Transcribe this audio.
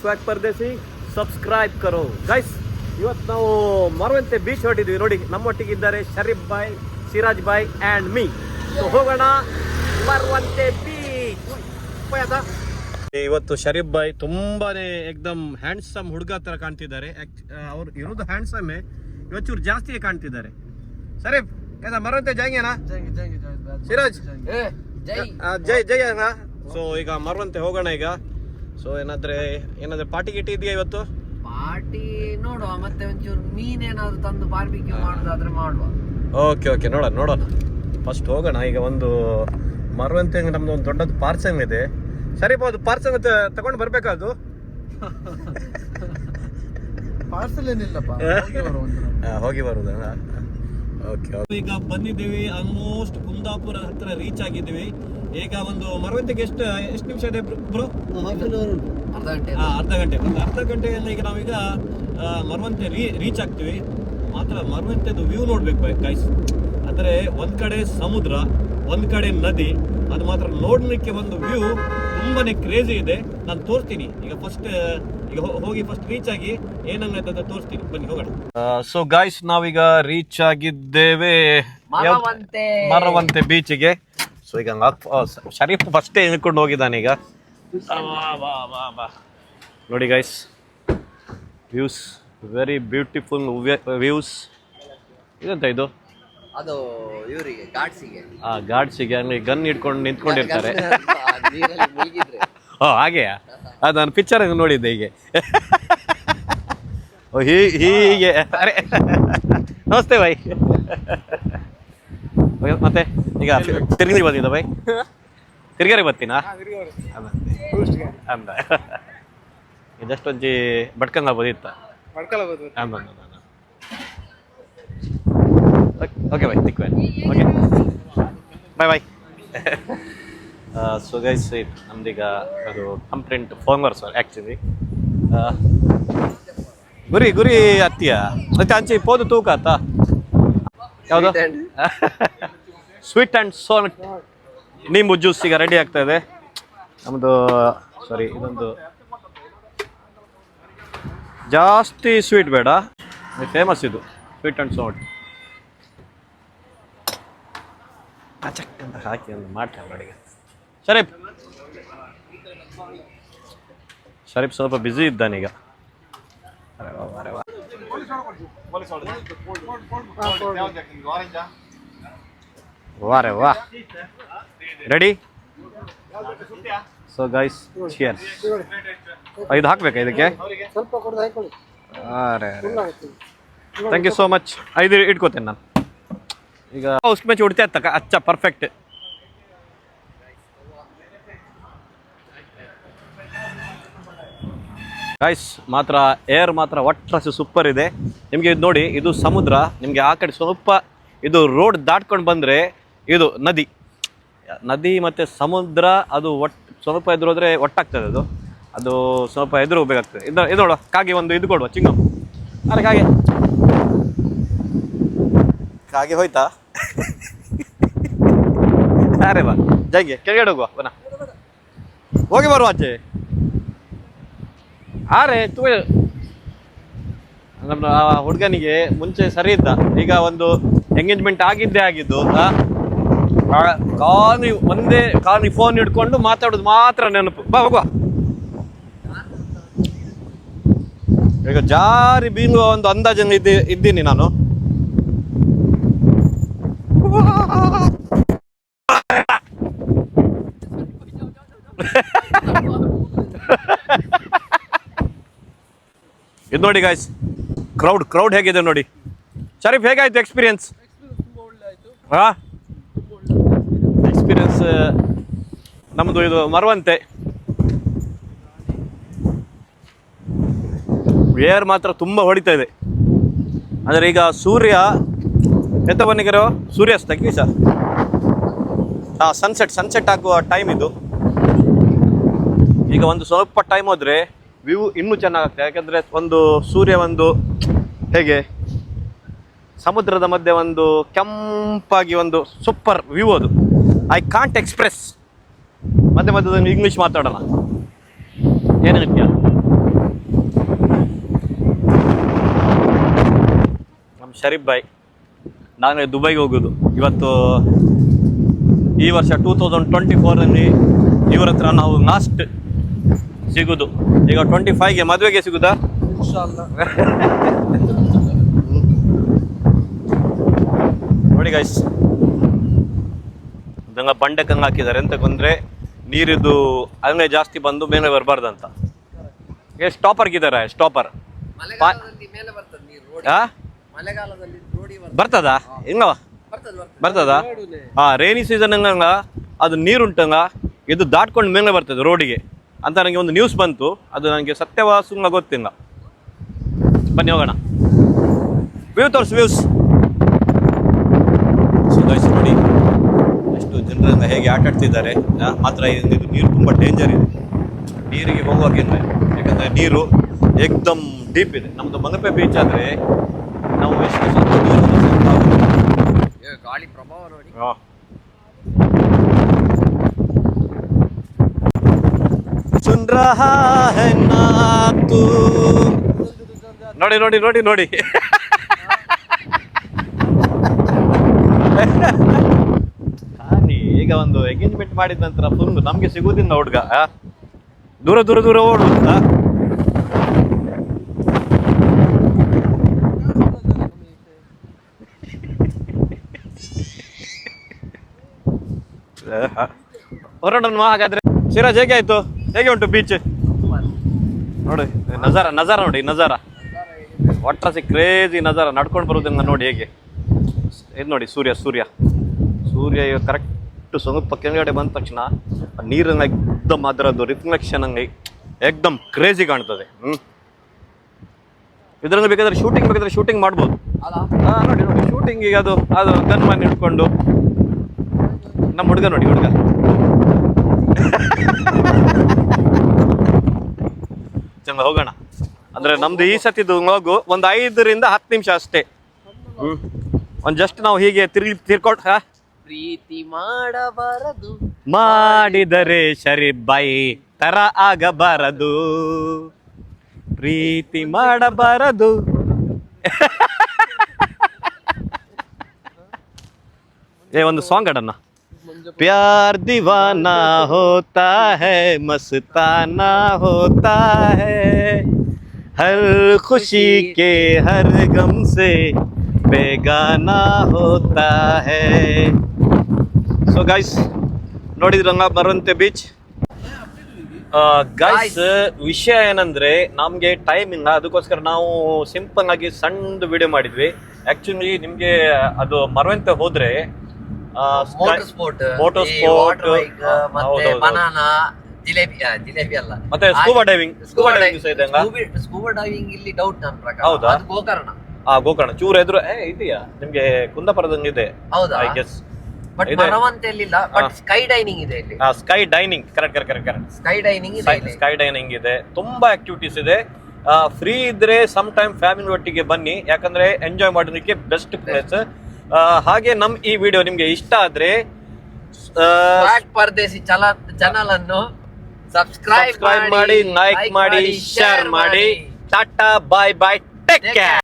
ಸ್ವಾಗ್ ಪರದೇಶಿ. Subscribe ಕರೋ. Guys ಇವತ್ತು ನಾವು Maravanthe beach ಹೊರಟಿದ್ವಿ. ನೋಡಿ ನಮ್ಮೊಟ್ಟಿಗೆ ಇದ್ದಾರೆ Sharif bhai Siraj bhai and me so ಹೋಗೋಣ. ಮರವಂತೆ ಬೀಚ್ ಇವತ್ತು ಶರೀಫ್ ಬಾಯ್ ತುಂಬಾನೇ ಎಕ್ದಮ್ ಹ್ಯಾಂಡ್ಸಮ್ ಹುಡುಗ ತರ ಕಾಣ್ತಿದ್ದಾರೆ. ಅವ್ರು ಇರೋದು ಹ್ಯಾಂಡ್ಸಮ್ ಇವತ್ತು ಜಾಸ್ತಿಯೇ ಜಾಸ್ತಿ ಕಾಣ್ತಿದ್ದಾರೆ. ಶರೀಫ್ ಏನ ಮರವಂತೆ ಜಯಂಗೇನಾ ಸಿರಾಜ್ ಜೈ ಜೈ ಅಣ್ಣ. ಸೊ ಈಗ ಮರವಂತೆ ಹೋಗೋಣ ಈಗ. ಸೊ ಏನಾದ್ರೆ ಏನಾದ್ರೆ ಪಾರ್ಟಿ ಗಿಟಿ ಇದೆಯಾ ಇವತ್ತು? ಪಾರ್ಟಿ ನೋಡುವ ಮತ್ತೆ ಒಂಚೂರು ಮೀನೇನಾದ್ರು ತಂದು ಬಾರ್ಬಿಕ್ಯೂ ಮಾಡುದಾದ್ರೆ ಮಾಡುವ. ಓಕೆ ಓಕೆ ನೋಡೋಣ ನೋಡೋಣ. ಫಸ್ಟ್ ಹೋಗೋಣ. ಈಗ ಒಂದು ಮರವಂತೆ ನಮ್ದು ಒಂದು ದೊಡ್ಡದು ಪಾರ್ಸಂಗ್ ಇದೆ. ಸರಿ ಅದು ಪಾರ್ಸಂಗ್ ತಗೊಂಡು ಬರ್ಬೇಕಾ ಅದು? ಪಾರ್ಸಲ್ ಏನಿಲ್ಲಪ್ಪ ಹೋಗಿ ಬರುದಾ ಓಕೆ ಈಗ ಬಂದಿದ್ದೀವಿ ಆಲ್ಮೋಸ್ಟ್ ಕುಂದಾಪುರ ಹತ್ರ ರೀಚ್ ಆಗಿದ್ದೀವಿ. ಈಗ ಒಂದು ಮರವಂತಿಗೆ ಎಷ್ಟು ಎಷ್ಟು ನಿಮಿಷ ಇದೆ ಬ್ರೋ ಅರ್ಧ ಗಂಟೆ ಅರ್ಧ ಗಂಟೆ. ಒಂದು ಅರ್ಧ ಗಂಟೆಯಲ್ಲಿ ಈಗ ನಾವೀಗ ಆ, ಮರವಂತೆ ರೀ ರೀಚ್ ಆಗ್ತೀವಿ. ಮಾತ್ರ ಮರವಂತೆದು ವ್ಯೂ ನೋಡ್ಬೇಕು ಗೈಸ್ ಅಂದರೆ ಒಂದ್ ಕಡೆ ಸಮುದ್ರ ಒಂದ್ ಕಡೆ ನದಿ ಅದು ಮಾತ್ರ ನೋಡ್ಲಿಕ್ಕೆ ಒಂದು ವ್ಯೂ ತುಂಬಾನೇ ಕ್ರೇಜಿ ಇದೆ. ನಾನು ತೋರಿಸ್ತೀನಿ. ಈಗ ಫಸ್ಟ್ ಈಗ ಹೋಗಿ ಫಸ್ಟ್ ರೀಚ್ ಆಗಿ ಏನನ್ನ ತೋರಿಸ್ತೀನಿ. ಬನ್ನಿ ಹೋಗೋಣ. ಸೊ ಗಾಯ್ಸ್ ನಾವೀಗ ರೀಚ್ ಆಗಿದ್ದೇವೆ. ಮರವಂತೆ. ಮರವಂತೆ ಬೀಚಿಗೆ ಸೊ ಈಗ ಹಂಗ್ ಶರೀಫ್ ಫಸ್ಟೇ ಇಳ್ಕೊಂಡು ಹೋಗಿದ್ದಾನೆ ಈಗ. ಆ, ವಾ, ವಾ, ವಾ, ವಾ. ನೋಡಿ guys views very beautiful views ಇದಂತ ಇದು? ಅದು ಇವರಿಗೆ ಗಾಡ್ಸಿಗೆ ಆ ಗಾಡ್ಸಿಗೆ ಅಂದ್ರೆ ಗನ್ ಇಟ್ಕೊಂಡು ನಿಂತ್ಕೊಂಡಿರ್ತಾರೆ. ಹಾಗೆ ಓ ಹಾಗೆಯಾ ಅದು ನಾನು ಪಿಕ್ಚರ್ ನೋಡಿದ್ದೆ ಹೀಗೆ. ಓ ಹೀ ಹೀಗೆ. ಅರೆ. ನಮಸ್ತೆ ಬೈ ಮತ್ತೆ? ಈಗ ತಿರ್ಗಿ ಬಂದಿದ್ದ ಬೈ? ತಿರ್ಗಾರಿ ಬರ್ತೀನಾ? ಅದ ಅಂದ. ಇದಷ್ಟು ಒಂಜಿ ಬಡ್ಕಂಗ ಬದಿತ್ತ ಅಂದ okay bye ತಿಕ್ವೆ okay bye bye so guys ನಮ್ದೀಗ ಅದು ಕಂಪ್ಲೇಂಟ್ ಫೋನ್ ಸರ್ ಆ್ಯಕ್ಚುಲಿ ಗುರಿ ಗುರಿ ಅತ್ತಿಯ. ಮತ್ತೆ ಅಂಚಿ ಪೋದು ತೂಕ ಆತ? ಯಾವುದು? ಸ್ವೀಟ್ ಆ್ಯಂಡ್ ಸೋನ್ ನಿಂಬು ಜ್ಯೂಸ್ ಈಗ ರೆಡಿ ಆಗ್ತಾ ಇದೆ. ನಮ್ಮದು ಸಾರಿ ಇದೊಂದು ಜಾಸ್ತಿ ಸ್ವೀಟ್ ಬೇಡ. ಫೇಮಸ್ ಇದು. ಸ್ವೀಟ್ ಆ್ಯಂಡ್ ಸೋಟ್ ಚಕ್ ಅಂತ ಹಾಕಿ ಒಂದು ಮಾಡ್ತಾರೆ ಅಡುಗೆ ಶರೀಫ್. ಶರೀಫ್ ಸ್ವಲ್ಪ ಬ್ಯುಸಿ ಇದ್ದಾನೀಗ ಅರೆ ಅರೆ. ವಾರೆ ವಾ ರೆಡಿ ಸೊ ಗೈಸ್ ಚಿಯರ್ ಇದು ಹಾಕ್ಬೇಕಾ ಇದಕ್ಕೆ? ಅರೆ ಥ್ಯಾಂಕ್ ಯು ಸೋ ಮಚ್ ಐದು ಇಟ್ಕೋತೇನೆ ನಾನು. ಈಗ ಉಸ್ಕ್ ಮ್ಯಾಚ್ ಉಡ್ತಾ ಇರ್ತಕ್ಕ ಅಚ್ಚ ಪರ್ಫೆಕ್ಟ್ ಗೈಸ್ ಮಾತ್ರ ಏರ್ ಮಾತ್ರ ಒಟ್ಟರಸು ಸೂಪರ್ ಇದೆ. ನಿಮಗೆ ಇದು ನೋಡಿ ಇದು ಸಮುದ್ರ ನಿಮಗೆ ಆ ಕಡೆ ಸ್ವಲ್ಪ ಇದು ರೋಡ್ ದಾಟ್ಕೊಂಡು ಬಂದರೆ ಇದು ನದಿ. ನದಿ ಮತ್ತು ಸಮುದ್ರ ಅದು ಒಟ್ಟು ಸ್ವಲ್ಪ ಎದುರು ಹೋದರೆ ಒಟ್ಟಾಗ್ತದೆ ಅದು. ಅದು ಸ್ವಲ್ಪ ಎದುರು ಹೋಗ್ಬೇಕಾಗ್ತದೆ. ಇದು ಇದು ನೋಡುವ ಕಾಗೆ ಒಂದು ಇದು ಕೊಡುವ ಚಿಂಗಮ್ ಅರೆ ಕಾಗೆ. ಕಾಗೆ ಹೋಯ್ತಾ? ಅರೆ ಬಾ ಜೈಗೆ ಕೆಳಗಡೆ ಹೋಗುವ ಬನ ಹೋಗಿ ಬರುವ ಆಚೆ. ಆರೆ ತುಂಬ ನಮ್ಮ ಹುಡುಗನಿಗೆ ಮುಂಚೆ ಸರಿ ಇದ್ದ. ಈಗ ಒಂದು ಎಂಗೇಜ್ಮೆಂಟ್ ಆಗಿದ್ದೇ ಆಗಿದ್ದು ಕಾಲಿ ಒಂದೇ ಕಾಲಿ ಫೋನ್ ಹಿಡ್ಕೊಂಡು ಮಾತಾಡೋದು ಮಾತ್ರ ನೆನಪು. ಬಾ ಹೋಗುವ. ಈಗ ಜಾರಿ ಬೀಳುವ ಒಂದು ಅಂದಾಜನ್ನು ಇದ್ದಿ ಇದ್ದೀನಿ ನಾನು. ಇದು ನೋಡಿ ಗಾಯ್ಸ್ ಕ್ರೌಡ್ ಕ್ರೌಡ್ ಹೇಗಿದೆ ನೋಡಿ. ಶರೀಫ್ ಹೇಗಾಯ್ತು ಎಕ್ಸ್ಪೀರಿಯನ್ಸ್ ಹಾ ಎಕ್ಸ್ಪೀರಿಯನ್ಸ್ ನಮ್ಮದು ಇದು ಮರವಂತೆ. ವೇರ್ ಮಾತ್ರ ತುಂಬ ಹೊಡಿತಾ ಇದೆ. ಅಂದರೆ ಈಗ ಸೂರ್ಯ ಎಂತ ಸೂರ್ಯಾಸ್ತ ಸೂರ್ಯಾಸ್ತಕ್ಕೆ ಸರ್ ಹಾಂ ಸನ್ಸೆಟ್ ಸನ್ಸೆಟ್ ಆಗುವ ಟೈಮ್ ಇದು. ಈಗ ಒಂದು ಸ್ವಲ್ಪ ಟೈಮ್ ಹೋದರೆ ವ್ಯೂ ಇನ್ನೂ ಚೆನ್ನಾಗುತ್ತೆ ಯಾಕಂದರೆ ಒಂದು ಸೂರ್ಯ ಒಂದು ಹೇಗೆ? ಸಮುದ್ರದ ಮಧ್ಯೆ ಒಂದು ಕೆಂಪಾಗಿ ಒಂದು ಸೂಪರ್ ವ್ಯೂ ಅದು. ಐ ಕಾಂಟ್ ಎಕ್ಸ್ಪ್ರೆಸ್ ಮತ್ತೆ ಮತ್ತೆ ಅದನ್ನು ಇಂಗ್ಲೀಷ್ ಮಾತಾಡೋಣ. ಏನು ನಿತ್ಯ ನಮ್ಮ ಶರೀಫ್ ಬಾಯ್ ನಾನು ದುಬೈಗೆ ಹೋಗೋದು. ಇವತ್ತು ಈ ವರ್ಷ ಟೂ ತೌಸಂಡ್ ಟ್ವೆಂಟಿ ಫೋರಲ್ಲಿ ಇವ್ರ ಹತ್ರ ನಾವು ಲಾಸ್ಟ್ ಸಿಗೋದು. ಈಗ ಟ್ವೆಂಟಿ ಫೈವ್ಗೆ ಮದುವೆಗೆ ಸಿಗುದಾ? ನೋಡಿ ಗೈಸ್ ಬಂಡೆ ಕಂಗ್ ಹಾಕಿದ್ದಾರೆ. ಎಂತಕ್ಕಂದ್ರೆ ಬಂದ್ರೆ ಅದನ್ನೇ ಜಾಸ್ತಿ ಬಂದು ಮೇಲೆ ಬರಬಾರ್ದಂತ. ಏ ಸ್ಟಾಪರ್ ಗಿದಾರ ಸ್ಟಾಪರ್ ಮಳೆಗಾಲದಲ್ಲಿ ಮೇಲೆ ಬರ್ತದೆ ನೀರು ರೋಡಿ. ಆ? ಮಳೆಗಾಲದಲ್ಲಿ ರೋಡಿ ಬರ್ತದೆ. ಬರ್ತದ? ಹೆಂಗ ಬರ್ತದೆ ಬರ್ತದೆ. ಬರ್ತದ? ಹಾ ರೇನಿ ಸೀಸನ್ ಹಂಗ ಅದು ನೀರುಂಟಂಗ ಇದು ದಾಟ್ಕೊಂಡು ಮೇಲೆ ಬರ್ತದೆ ರೋಡಿಗೆ. ಅಂತ ನನಗೆ ಒಂದು ನ್ಯೂಸ್ ಬಂತು. ಅದು ನನಗೆ ಸತ್ಯವಾ ಗೊತ್ತಿಲ್ಲ. ಬನ್ನಿ ಹೋಗೋಣ. ವ್ಯೂ ತೋರ್ಸ್ ವ್ಯೂಸ್ ನೋಡಿ. ಜನರನ್ನ ಹೇಗೆ ಆಟ ಆಡ್ತಿದ್ದಾರೆ ಆ, ಮಾತ್ರ ಇದು ಇದು ನೀರು ತುಂಬ ಡೇಂಜರ್ ಇದೆ ನೀರಿಗೆ ಹೋಗುವಾಗೇನೆ ಯಾಕಂದರೆ ನೀರು ಏಕ್ದಮ್ ಡೀಪ್ ಇದೆ ನಮ್ಮದು ಮಂಗಪೆ ಬೀಚ್ ಆದರೆ ನಾವು ಎಷ್ಟು ಸ್ವಲ್ಪ ನೀರನ್ನು ಸ್ವಲ್ಪ ಆಗುತ್ತೆ. ಈಗ ಗಾಳಿ ಪ್ರಭಾವ ನೋಡಿ हाँ सुन रहा है ना तू ನೋಡಿ ನೋಡಿ ನೋಡಿ ನೋಡಿ ಒಂದು ಎಂಗೇಜ್ಮೆಂಟ್ ಮಾಡಿದ ನಂತರ ಫುಲ್ ನಮ್ಗೆ ಸಿಗುವುದಿಲ್ಲ ಹುಡುಗ ದೂರ ದೂರ ದೂರ ಓಡುವಂತ ಹೊರಡೋಣ ಹಾಗಾದ್ರೆ. ಸಿರಾಜ್ ಹೇಗೆ ಆಯ್ತು? ಹೇಗೆ ಉಂಟು ಬೀಚ್ ನೋಡಿ, ನಜಾರ ನಜಾರ ನೋಡಿ, ನಜಾರ. ಒಟ್ಟಾಸಿ ಕ್ರೇಜಿ ನಜಾರ, ನಡ್ಕೊಂಡು ಬರೋದನ್ನ ನೋಡಿ ಹೇಗೆ. ಇದು ನೋಡಿ, ಸೂರ್ಯ ಸೂರ್ಯ. ಸೂರ್ಯ ಈಗ ಕರೆಕ್ಟ್ ಸ್ವಲ್ಪ ಕೆಳಗಡೆ ಬಂದ ತಕ್ಷಣ ನೀರನ್ನ ಎಕ್ದಮ್ ಅದರದ್ದು ರಿಫ್ಲೆಕ್ಷನ್ ಹಂಗೆ ಎಕ್ದಮ್ ಕ್ರೇಜಿ ಕಾಣ್ತದೆ. ಹ್ಮ್. ಇದ್ರಲ್ಲಿ ಬೇಕಾದ್ರೆ ಶೂಟಿಂಗ್ ಬೇಕಾದ್ರೆ ಶೂಟಿಂಗ್ ಮಾಡ್ಬೋದು. ಹಾ ನೋಡಿ ನೋಡಿ ಶೂಟಿಂಗ್ ಈಗ ಅದು ಅದು ಗನ್ ಮನೆ ಇಟ್ಕೊಂಡು ನಮ್ಮ ಹುಡುಗ ನೋಡಿ ಹುಡುಗ. ಚಂದ ಹೋಗೋಣ. ಅಂದ್ರೆ ನಮ್ದು ಈ ಸತಿದು ಹೋಗು ಒಂದ್ ಐದರಿಂದ ಹತ್ತು ನಿಮಿಷ ಅಷ್ಟೇ. ಹ್ಮ್. ಒಂದು ಜಸ್ಟ್ ನಾವು ಹೀಗೆ ತಿರ್ಗಿ ತಿರ್ಕೊಂಡು ಹಾ? ಪ್ರೀತಿ ಮಾಡಬಾರದು ಮಾಡಿದರೆ ಶರಿ ಬಾಯಿ ತರ ಆಗಬಾರದು ಪ್ರೀತಿ ಮಾಡಬಾರದು ಏ ಒಂದು ಸಾಂಗ್ ಅಡನ್ನ प्यार दीवाना होता है मस्ताना होता है हर खुशी के हर गम से बेगाना होता है ಸೊ ಗೈಸ್ ನೋಡಿದ್ರಂಗ ಬರುವಂತೆ ಬೀಚ್ ಗೈಸ್ ವಿಷಯ ಏನಂದ್ರೆ ನಮ್ಗೆ ಟೈಮ್ ಇಲ್ಲ. ಅದಕ್ಕೋಸ್ಕರ ನಾವು ಸಿಂಪಲ್ ಆಗಿ ಸಣ್ಣ ವಿಡಿಯೋ ಮಾಡಿದ್ವಿ. ಆಕ್ಚುಲಿ ನಿಮ್ಗೆ ಅದು ಮರವಂತೆ ಹೋದ್ರೆ ಮೋಟರ್ ಸ್ಪೋರ್ಟ್ Motor sport, ಮತ್ತೆ ಬನಾನಾ ಜಿಲೇಬಿ ಜಿಲೇಬಿ ಅಲ್ಲ. ಮತ್ತೆ ಸ್ಕೂಬಾ ಡೈವಿಂಗ್ ಸ್ಕೂಬಾ ಡೈವಿಂಗ್ ಸಹ ಸ್ಕೂಬಾ ಡೈವಿಂಗ್ ಇಲ್ಲಿ ಡೌಟ್ ನನ್ನ ಪ್ರಕಾರ. ಹೌದಾ? ಗೋಕರ್ಣ. ಆ ಗೋಕರ್ಣ. ಚೂರು ಎದುರು ಏ ಇದೆಯಾ? ನಿಮ್ಗೆ ಕುಂದಾಪುರದಂಗಿದೆ ಇದೆ ಹೌದಾ? ಐ ಗೆಸ್ ಬಟ್ ಇದೆ. ಮರವಂತೆಯಲ್ಲಿಲ್ಲ ಬಟ್ ಸ್ಕೈ ಡೈನಿಂಗ್ ಇದೆ ಇಲ್ಲಿ. Sky dining correct correct correct correct sky dining ಇದೆ ಇಲ್ಲಿ. ಸ್ಕೈ ಡೈನಿಂಗ್ ಇದೆ. ತುಂಬಾ ಆಕ್ಟಿವಿಟೀಸ್ ಇದೆ. ಫ್ರೀ ಇದ್ರೆ ಸಮ್ ಟೈಮ್ ಫ್ಯಾಮಿಲಿ ಒಟ್ಟಿಗೆ ಬನ್ನಿ. ಯಾಕಂದ್ರೆ ಎಂಜಾಯ್ ಮಾಡೋದಕ್ಕೆ ಬೆಸ್ಟ್ ಪ್ಲೇಸ್ ಹಾಗೆ ನಮ್ ಈ ವಿಡಿಯೋ ನಿಮ್ಗೆ ಇಷ್ಟ ಆದ್ರೆ ಪರದೇಶಿ ಚಲ ಚಾನಲ್ ಅನ್ನು ಸಬ್ಸ್ಕ್ರೈಬ್ ಸಬ್ಸ್ಕ್ರೈಬ್ ಮಾಡಿ ಲೈಕ್ ಮಾಡಿ ಶೇರ್ ಮಾಡಿ. Tata bye bye take care